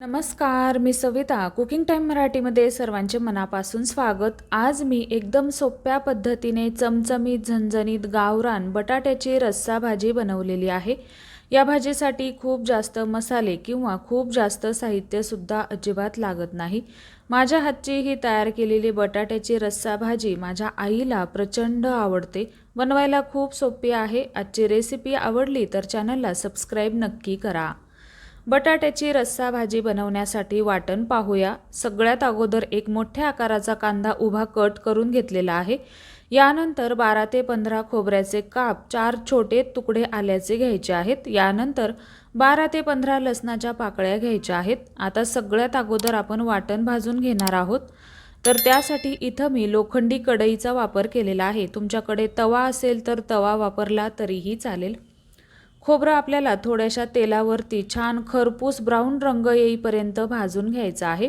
नमस्कार मी Savita cooking time मराठीमध्ये सर्वांचे मनापासून स्वागत. आज मी एकदम सोप्या पद्धतीने चमचमीत झणझणीत गावरान बटाट्याची रस्सा भाजी बनवलेली आहे. या भाजीसाठी खूप जास्त मसाले किंवा खूप जास्त साहित्यसुद्धा अजिबात लागत नाही. माझ्या हातची ही तयार केलेली बटाट्याची रस्सा भाजी माझ्या आईला प्रचंड आवडते. बनवायला खूप सोपी आहे. आजची रेसिपी आवडली तर चॅनलला सबस्क्राईब नक्की करा. बटाट्याची रस्सा भाजी बनवण्यासाठी वाटण पाहूया. सगळ्यात अगोदर एक मोठ्या आकाराचा कांदा उभा कट करून घेतलेला आहे. यानंतर बारा ते पंधरा खोबऱ्याचे काप चार छोटे तुकडे आल्याचे घ्यायचे आहेत. यानंतर बारा ते पंधरा लसणाच्या पाकळ्या घ्यायच्या आहेत. आता सगळ्यात अगोदर आपण वाटण भाजून घेणार आहोत. तर त्यासाठी इथं मी लोखंडी कढईचा वापर केलेला आहे. तुमच्याकडे तवा असेल तर तवा वापरला तरीही चालेल. खोबरं आपल्याला थोड्याशा तेलावरती छान खरपूस ब्राऊन रंग येईपर्यंत भाजून घ्यायचं आहे.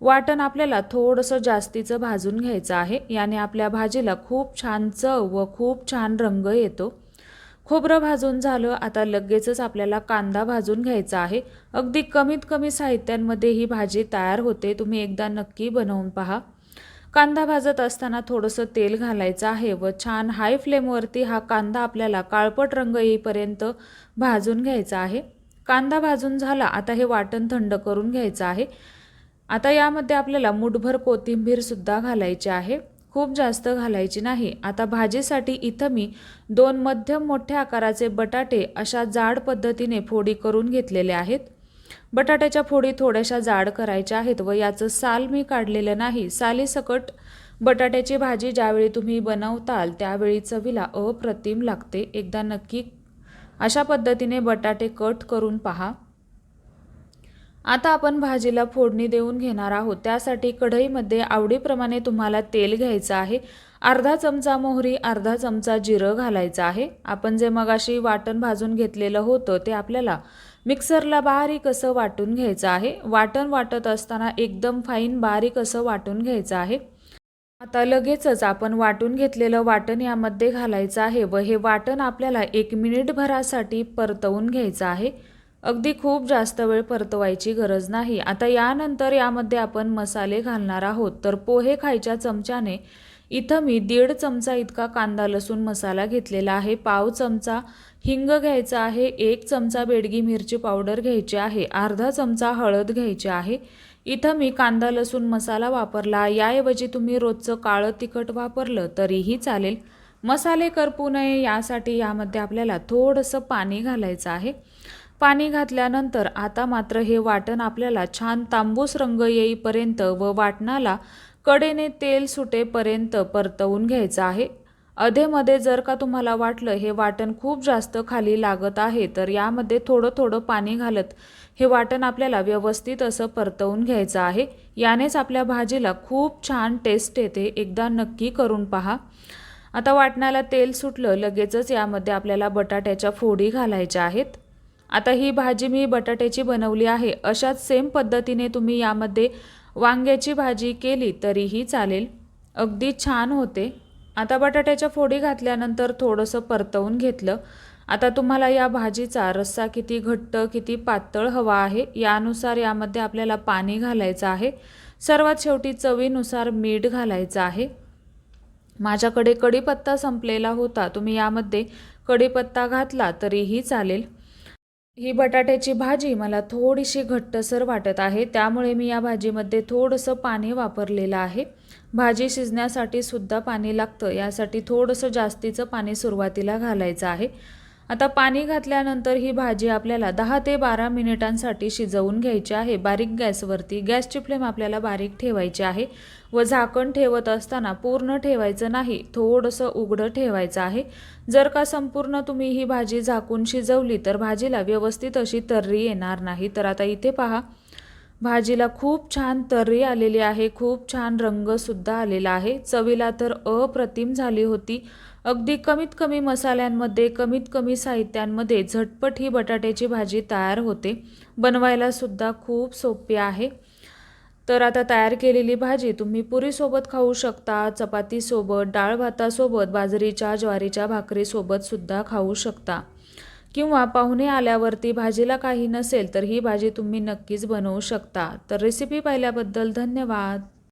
वाटण आपल्याला थोडंसं जास्तीचं भाजून घ्यायचं आहे. याने आपल्या भाजीला खूप छान चव व खूप छान रंग येतो. खोबरं भाजून झालं आता लगेचच आपल्याला कांदा भाजून घ्यायचा आहे. अगदी कमीत कमी साहित्यांमध्ये ही भाजी तयार होते. तुम्ही एकदा नक्की बनवून पहा. कांदा भाजत असताना थोडंसं तेल घालायचं आहे व छान हाय फ्लेमवरती हा कांदा आपल्याला काळपट रंग येईपर्यंत भाजून घ्यायचा आहे. कांदा भाजून झाला आता हे वाटण थंड करून घ्यायचं आहे. आता यामध्ये आपल्याला मुठभर कोथिंबीरसुद्धा घालायची आहे. खूप जास्त घालायची नाही. आता भाजीसाठी इथं मी दोन मध्यम मोठ्या आकाराचे बटाटे अशा जाड पद्धतीने फोडी करून घेतलेले आहेत. बटाट्याच्या फोडी थोड्याशा जाड करायच्या आहेत व याचं साल मी काढलेलं नाही. सालीसकट बटाट्याची भाजी ज्यावेळी तुम्ही बनवताल त्यावेळी चवीला अप्रतिम लागते. एकदा नक्की अशा पद्धतीने बटाटे कट करून पहा. आता आपण भाजीला फोडणी देऊन घेणार आहोत. त्यासाठी कढईमध्ये आवडीप्रमाणे तुम्हाला तेल घ्यायचं आहे. अर्धा चमचा मोहरी अर्धा चमचा जिरं घालायचं आहे. आपण जे मगाशी वाटण भाजून घेतलेलं होतं ते आपल्याला मिक्सरला बारीक असं वाटून घ्यायचं आहे. वाटण वाटत असताना एकदम फाईन बारीक असं वाटून घ्यायचं आहे. आता लगेचच आपण वाटून घेतलेलं वाटण यामध्ये घालायचं आहे व हे वाटण आपल्याला एक मिनिटभरासाठी परतवून घ्यायचं आहे. अगदी खूप जास्त वेळ परतवायची गरज नाही. आता यानंतर यामध्ये आपण मसाले घालणार आहोत. तर पोहे खायच्या चमच्याने इथं मी दीड चमचा इतका कांदा लसूण मसाला घेतलेला आहे. पाव चमचा हिंग घ्यायचा आहे. एक चमचा बेडगी मिरची पावडर घ्यायची आहे. अर्धा चमचा हळद घ्यायची आहे. इथं मी कांदा लसूण मसाला वापरला. याऐवजी तुम्ही रोजचं काळं तिखट वापरलं तरीही चालेल. मसाले करपू नये यासाठी यामध्ये आपल्याला थोडंसं पाणी घालायचं आहे. पाणी घातल्यानंतर आता मात्र हे वाटण आपल्याला छान तांबूस रंग येईपर्यंत व वाटणाला कडेने तेल सुटेपर्यंत परतवून घ्यायचं आहे. अधेमध्ये जर का तुम्हाला वाटलं हे वाटण खूप जास्त खाली लागत आहे तर यामध्ये थोडं थोडं पाणी घालत हे वाटण आपल्याला व्यवस्थित असं परतवून घ्यायचं आहे. यानेच आपल्या भाजीला खूप छान टेस्ट येते. एकदा नक्की करून पहा. आता वाटणाला तेल सुटलं लगेचच यामध्ये आपल्याला बटाट्याच्या फोडी घालायच्या आहेत. आता ही भाजी मी बटाट्याची बनवली आहे. अशाच सेम पद्धतीने तुम्ही यामध्ये वांग्याची भाजी केली तरीही चालेल. अगदी छान होते. आता बटाट्याच्या फोडी घातल्यानंतर थोडंसं परतवून घेतलं. आता तुम्हाला या भाजीचा रस्सा किती घट्ट किती पातळ हवा आहे यानुसार यामध्ये आपल्याला पाणी घालायचं आहे. सर्वात शेवटी चवीनुसार मीठ घालायचं आहे. माझ्याकडे कढीपत्ता संपलेला होता. तुम्ही यामध्ये कढीपत्ता घातला तरीही चालेल. ही बटाट्याची भाजी मला थोडीशी घट्टसर वाटत आहे त्यामुळे मी या भाजीमध्ये थोडंसं पाणी वापरलेलं आहे. भाजी शिजण्यासाठी सुद्धा पाणी लागतं यासाठी थोडंसं जास्तीचं पाणी सुरुवातीला घालायचं आहे. आता पाणी घातल्यानंतर ही भाजी आपल्याला दहा ते बारा मिनिटांसाठी शिजवून घ्यायची आहे. बारीक गॅसवरती गॅसची फ्लेम आपल्याला बारीक ठेवायची आहे व झाकण ठेवत असताना पूर्ण ठेवायचं नाही थोडंसं उघडं ठेवायचं आहे. जर का संपूर्ण तुम्ही ही भाजी झाकून शिजवली तर भाजीला व्यवस्थित अशी तर्री येणार नाही. तर आता इथे पहा भाजीला खूप छान तर्री आलेली आहे खूप छान रंगसुद्धा आलेला आहे. चवीला तर अप्रतिम झाली होती. अगदी कमीत कमी मसाल्यांमध्ये कमीत कमी साहित्यांमध्ये झटपट ही बटाट्याची भाजी तयार होते. बनवायलासुद्धा खूप सोपी आहे. तर आता तयार केलेली भाजी तुम्ही पुरीसोबत खाऊ शकता चपातीसोबत डाळ भातासोबत बाजरीच्या ज्वारीच्या भाकरीसोबतसुद्धा खाऊ शकता. किंवा पाहुणे आल्यावरती भाजीला काही नसेल तर ही भाजी तुम्ही नक्कीच बनवू शकता. तर रेसिपी पाहिल्याबद्दल धन्यवाद.